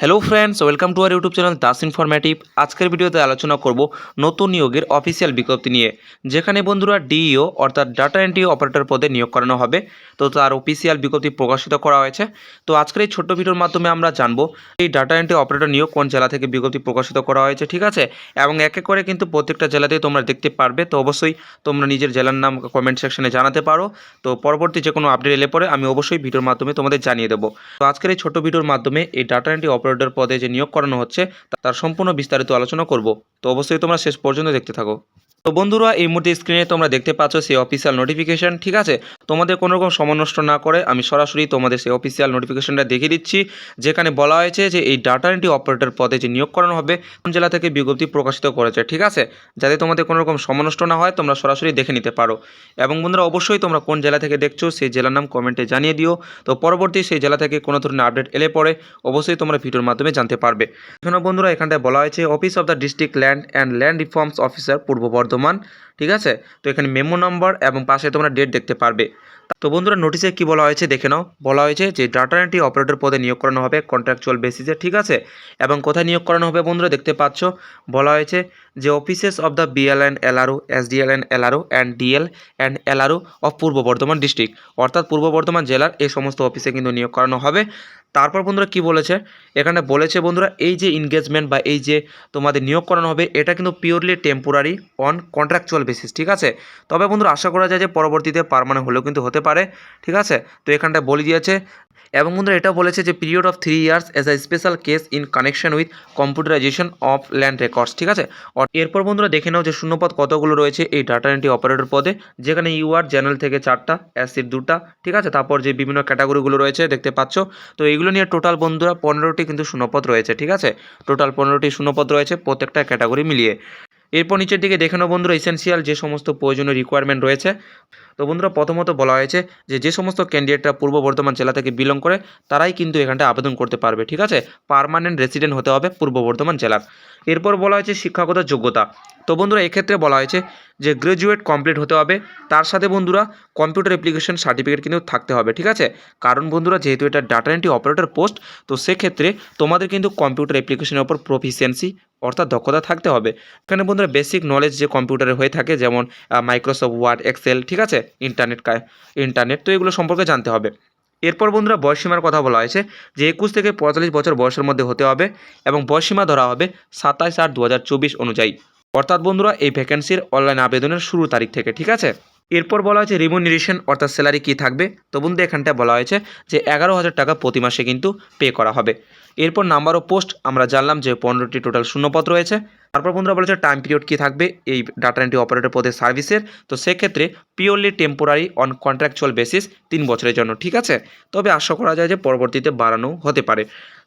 Hello friends welcome to our YouTube channel Das informative আজকের ভিডিওতে আলোচনা করব নতুন নিয়োগের অফিসিয়াল বিজ্ঞপ্তি নিয়ে, যেখানে বন্ধুরা ডিইও অর্থাৎ ডাটা এন্ট্রি অপারেটর পদে নিয়োগ করানো হবে। তো তার অফিসিয়াল বিজ্ঞপ্তি প্রকাশিত করা হয়েছে। তো আজকের এই ছোট্ট ভিডিওর মাধ্যমে আমরা জানব এই ডাটা এন্ট্রি অপারেটর নিয়োগ কোন জেলা থেকে বিজ্ঞপ্তি প্রকাশিত করা হয়েছে, ঠিক আছে? এবং এক করে কিন্তু প্রত্যেকটা জেলাতেই তোমরা দেখতে পারবে। তো অবশ্যই তোমরা নিজের জেলার নাম কমেন্ট সেকশনে জানাতে পারো। তো পরবর্তী যে কোনো আপডেট এলে পরে আমি অবশ্যই ভিডিওর মাধ্যমে তোমাদের জানিয়ে দেবো। তো আজকের এই ছোট ভিডিওর মাধ্যমে এই ডাটা এন্ট্রি পদে যে নিয়োগ করানো হচ্ছে, তার সম্পূর্ণ বিস্তারিত আলোচনা করব। তো অবশ্যই তোমরা শেষ পর্যন্ত দেখতে থাকো। তো বন্ধুরা, এই মুহূর্তে স্ক্রিনে তোমরা দেখতে পাচ্ছ সেই অফিসিয়াল নোটিফিকেশন ঠিক আছে? তোমাদের কোনো রকম সময় নষ্ট না করে আমি সরাসরি তোমাদের সেই অফিসিয়াল নোটিফিকেশনটা দেখিয়ে দিচ্ছি, যেখানে বলা হয়েছে যে এই ডাটা এন্ট্রি অপারেটর পদে যে নিয়োগ করানো হবে, কোন জেলা থেকে বিজ্ঞপ্তি প্রকাশিত করেছে, ঠিক আছে? যাতে তোমাদের কোনো রকম সময় নষ্ট না হয়, তোমরা সরাসরি দেখে নিতে পারো। এবং বন্ধুরা, অবশ্যই তোমরা কোন জেলা থেকে দেখছ, সেই জেলার নাম কমেন্টে জানিয়ে দিও। তো পরবর্তী সেই জেলা থেকে কোনো ধরনের আপডেট এলে পরে অবশ্যই তোমরা ভিডিওর মাধ্যমে জানতে পারবে। এখানে বন্ধুরা, এখানটায় বলা হয়েছে office of the district land and land reforms officer Purba Bardhaman. ঠিক আছে? তো এখানে মেমো নাম্বার এবং পাশে তোমরা ডেট দেখতে পারবে। তো বন্ধুরা নোটিশে কি বলা হয়েছে দেখে নাও। বলা হয়েছে যে ডাটা এন্ট্রি অপারেটর পদে নিয়োগ করানো হবে কন্ট্রাকচুয়াল বেসিসে ঠিক আছে? এবং কোথায় নিয়োগ করানো হবে বন্ধুরা দেখতে পাচ্ছ। বলা হয়েছে যে offices of the BL and LRO SDL and LRO and DL and LRO of Purba Bardhaman district অর্থাৎ পূর্ব বর্ধমান জেলার এই সমস্ত অফিসে কিন্তু নিয়োগ করানো হবে। তারপর বন্ধুরা কি বলেছে? এখানে বলেছে বন্ধুরা এই যে এনগেজমেন্ট বা এই যে তোমাদের নিয়োগ করানো হবে, এটা কিন্তু purely temporary on contractual basis ঠিক আছে? তবে বন্ধুরা আশা করা যায় যে পরবর্তীতে পারমানেন্ট হলেও কিন্তু হতে পারে, ঠিক আছে? তো এখানটায় বলে দিয়েছে। এবং বন্ধুরা, এটা বলেছে যে period of three years as a special case in connection with computerisation of land records ঠিক আছে? এরপর বন্ধুরা দেখে নাও যে শূন্যপদ কতগুলো রয়েছে এই ডাটা এন্ট্রি অপারেটর পদে। যেখানে ইউআর জেনারেল থেকে চারটা অ্যাসিড দুটা, ঠিক আছে? তারপর যে বিভিন্ন ক্যাটাগরিগুলো রয়েছে, দেখতে পাচ্ছ। তো এইগুলো নিয়ে টোটাল বন্ধুরা পনেরোটি কিন্তু শূন্যপদ রয়েছে, ঠিক আছে? টোটাল পনেরোটি শূন্যপদ রয়েছে প্রত্যেকটা ক্যাটাগরি মিলিয়ে। এরপর নিচের দিকে দেখে নাও বন্ধুরা এসেন্সিয়াল যে সমস্ত প্রয়োজনীয় রিকোয়ারমেন্ট রয়েছে। তো বন্ধুরা, প্রথমত বলা হয়েছে যে যে সমস্ত ক্যান্ডিডেটরা পূর্ব বর্ধমান জেলা থেকে বিলং করে, তারাই কিন্তু এখানটা আবেদন করতে পারবে, ঠিক আছে? পার্মানেন্ট রেসিডেন্ট হতে হবে পূর্ব বর্ধমান জেলার। এরপর বলা হয়েছে শিক্ষাগত যোগ্যতা। তো বন্ধুরা, এক্ষেত্রে বলা হয়েছে যে গ্রাজুয়েট কমপ্লিট হতে হবে। তার সাথে বন্ধুরা কম্পিউটার অ্যাপ্লিকেশন সার্টিফিকেট কিন্তু থাকতে হবে, ঠিক আছে? কারণ বন্ধুরা, যেহেতু এটা ডাটা এন্ট্রি অপারেটর পোস্ট তো সেক্ষেত্রে তোমাদের কিন্তু কম্পিউটার অ্যাপ্লিকেশনের ওপর প্রফিসিয়েন্সি অর্থাৎ দক্ষতা থাকতে হবে। এখানে বন্ধুরা বেসিক নলেজ যে কম্পিউটারে হয়ে থাকে, যেমন মাইক্রোসফট ওয়ার্ড এক্সেল ঠিক আছে? ইন্টারনেট ইন্টারনেট তো এগুলো সম্পর্কে জানতে হবে। এরপর বন্ধুরা বয়সীমার কথা বলা হয়েছে, যে একুশ থেকে পঁয়তাল্লিশ বছর বয়সের মধ্যে হতে হবে এবং বয়সীমা ধরা হবে সাতাশ আট দু অনুযায়ী। অর্থাৎ বন্ধুরা এই ভ্যাকেন্সির অনলাইন আবেদনের শুরু তারিখ থেকে, ঠিক আছে? এরপর বলা হয়েছে রিমুনারেশন অর্থাৎ স্যালারি কী থাকবে? তো বন্ধু এখানটায় বলা হয়েছে যে এগারো হাজার টাকা প্রতি মাসে কিন্তু পে করা হবে। এরপর নাম্বার অফ পোস্ট আমরা জানলাম যে পনেরোটি টোটাল শূন্যপদ রয়েছে। তারপর বন্ধুরা বলেছে টাইম পিরিয়ড কী থাকবে? এই ডাটা এন্ট্রি অপারেটর পদে সার্ভিসের তো সেক্ষেত্রে purely temporary on contractual basis তিন বছরের জন্য, ঠিক আছে? তবে আশা করা যায় যে পরবর্তীতে বাড়ানো হতে পারে।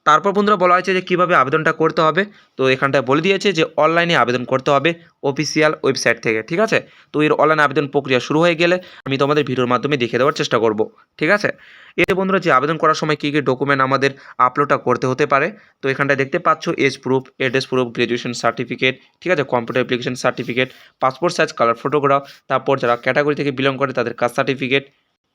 তারপর বন্ধুরা বলা হয়েছে যে কীভাবে আবেদনটা করতে হবে। তো এখানটায় বলে দিয়েছে যে অনলাইনে আবেদন করতে হবে অফিসিয়াল ওয়েবসাইট থেকে, ঠিক আছে? তো এর অনলাইন আবেদন প্রক্রিয়া শুরু হয়ে গেলে আমি তোমাদের ভিডিওর মাধ্যমে দেখে দেওয়ার চেষ্টা করব, ঠিক আছে? এতে বন্ধুরা যে আবেদন করার সময় কী কী ডকুমেন্ট আমাদের আপলোডটা করতে হতে পারে, তো এখানটায় দেখতে পাচ্ছ age proof address proof graduation certificate ঠিক আছে? Computer application certificate passport size colour photograph তারপর যারা ক্যাটাগরি থেকে বিলং করে তাদের কাস্ট সার্টিফিকেট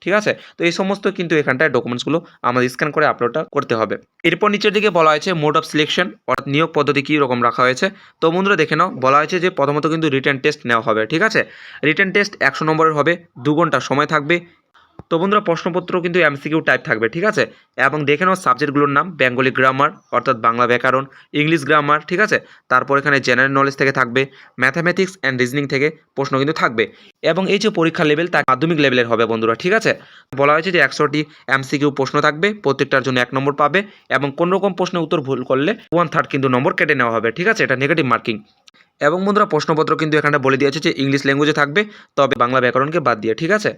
ঠিক আছে? তো এই সমস্ত কিন্তু এখানটায় ডকুমেন্টসগুলো আমাদের স্ক্যান করে আপলোডটা করতে হবে। এরপর নিচের দিকে বলা হয়েছে মোড অফ সিলেকশন অর্থাৎ নিয়োগ পদ্ধতি কী রকম রাখা হয়েছে? তো বন্ধুরা দেখে নাও, বলা হয়েছে যে প্রথমত কিন্তু রিটার্ন টেস্ট নেওয়া হবে, ঠিক আছে? রিটার্ন টেস্ট একশো নম্বরের হবে, দু ঘণ্টা সময় থাকবে তো বন্ধুরা প্রশ্নপত্র কিন্তু এমসিকিউ টাইপ থাকবে, ঠিক আছে? এবং দেখে নাও সাবজেক্টগুলোর নাম বেঙ্গলি গ্রামার অর্থাৎ বাংলা ব্যাকরণ ইংলিশ গ্রামার ঠিক আছে? তারপর এখানে জেনারেল নলেজ থেকে থাকবে ম্যাথামেটিক্স অ্যান্ড রিজনিং থেকে প্রশ্ন কিন্তু থাকবে। এবং এই যে পরীক্ষার লেভেল তা মাধ্যমিক লেভেলের হবে বন্ধুরা, ঠিক আছে? বলা হয়েছে যে একশোটি এমসিকিউ প্রশ্ন থাকবে, প্রত্যেকটার জন্য এক নম্বর পাবে, এবং কোনো রকম প্রশ্নের উত্তর ভুল করলে ওয়ান থার্ড কিন্তু নম্বর কেটে নেওয়া হবে, ঠিক আছে? এটা নেগেটিভ মার্কিং এবং বন্ধুরা প্রশ্নপত্র কিন্তু এখানে বলে দিয়েছে যে ইংলিশ ল্যাঙ্গুয়েজে থাকবে, তবে বাংলা ব্যাকরণকে বাদ দিয়ে, ঠিক আছে?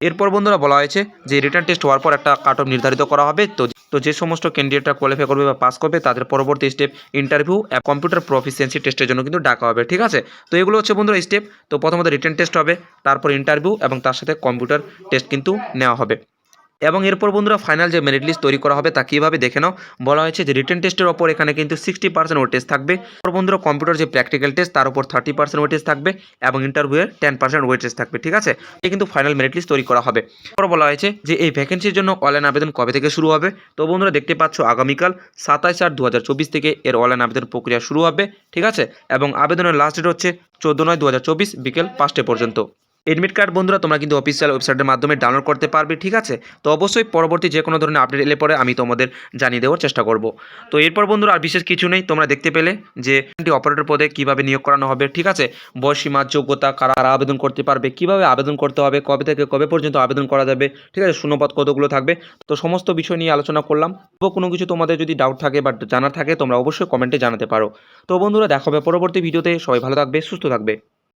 এরপর বন্ধুরা বলা হয়েছে যে রিটার্ন টেস্ট হওয়ার পর একটা কাট অফ নির্ধারিত করা হবে। তো তো যে সমস্ত ক্যান্ডিডেটরা কোয়ালিফাই করবে বা পাস করবে, তাদের পরবর্তী স্টেপ ইন্টারভিউ কম্পিউটার প্রফিসিয়েন্সি টেস্টের জন্য কিন্তু ডাকা হবে, ঠিক আছে? তো এগুলো হচ্ছে বন্ধুরা স্টেপ তো প্রথমত রিটার্ন টেস্ট হবে, তারপর ইন্টারভিউ এবং তার সাথে কম্পিউটার টেস্ট কিন্তু নেওয়া হবে। এবং এরপর বন্ধুরা ফাইনাল যে মেরিট লিস্ট তৈরি করা হবে তা কীভাবে দেখে নাও। বলা হয়েছে যে রিটেন টেস্টের ওপর এখানে কিন্তু সিক্সটি পার্সেন্ট ওয়েটেজ থাকবে। এরপর বন্ধুরা কম্পিউটার যে প্র্যাকটিক্যাল টেস্ট তার উপর থার্টি পার্সেন্ট ওয়েটেজ থাকবে এবং ইন্টারভিউয়ের টেন পার্সেন্ট ওয়েটেজ থাকবে, ঠিক আছে? এই কিন্তু ফাইনাল মেরিট লিস্ট তৈরি করা হবে। এরপর বলা হয়েছে যে এই ভ্যাকেন্সির জন্য অনলাইন আবেদন কবে থেকে শুরু হবে? তো বন্ধুরা দেখতে পাচ্ছ আগামীকাল সাতাশ আট দু থেকে এর অনলাইন আবেদন প্রক্রিয়া শুরু হবে, ঠিক আছে? এবং আবেদনের লাস্ট ডেট হচ্ছে চোদ্দ নয় দু বিকেল পাঁচটা পর্যন্ত। এডমিট কার্ড বন্ধুরা, তোমরা কিন্তু অফিসিয়াল ওয়েবসাইটের মাধ্যমে ডাউনলোড করতে পারবে, ঠিক আছে? তো অবশ্যই পরবর্তী যে কোনো ধরনের আপডেট এলে পরে আমি তোমাদের জানিয়ে দেওয়ার চেষ্টা করব। তো এরপর বন্ধুরা, আর বিশেষ কিছু নেই, তোমরা দেখতে পেলে যে অপারেটর পদে কীভাবে নিয়োগ করানো হবে, ঠিক আছে? বয়সীমা যোগ্যতা, কারা আবেদন করতে পারবে, কীভাবে আবেদন করতে হবে, কবে থেকে কবে পর্যন্ত আবেদন করা যাবে, ঠিক আছে? শূন্যপদ কতগুলো থাকবে? তো সমস্ত বিষয় নিয়ে আলোচনা করলাম। তো কোনো কিছু তোমাদের যদি ডাউট থাকে বা জানার থাকে, তোমরা অবশ্যই কমেন্টে জানাতে পারো। তো বন্ধুরা, দেখা পরবর্তী ভিডিওতে সবাই ভালো থাকবে, সুস্থ থাকবে।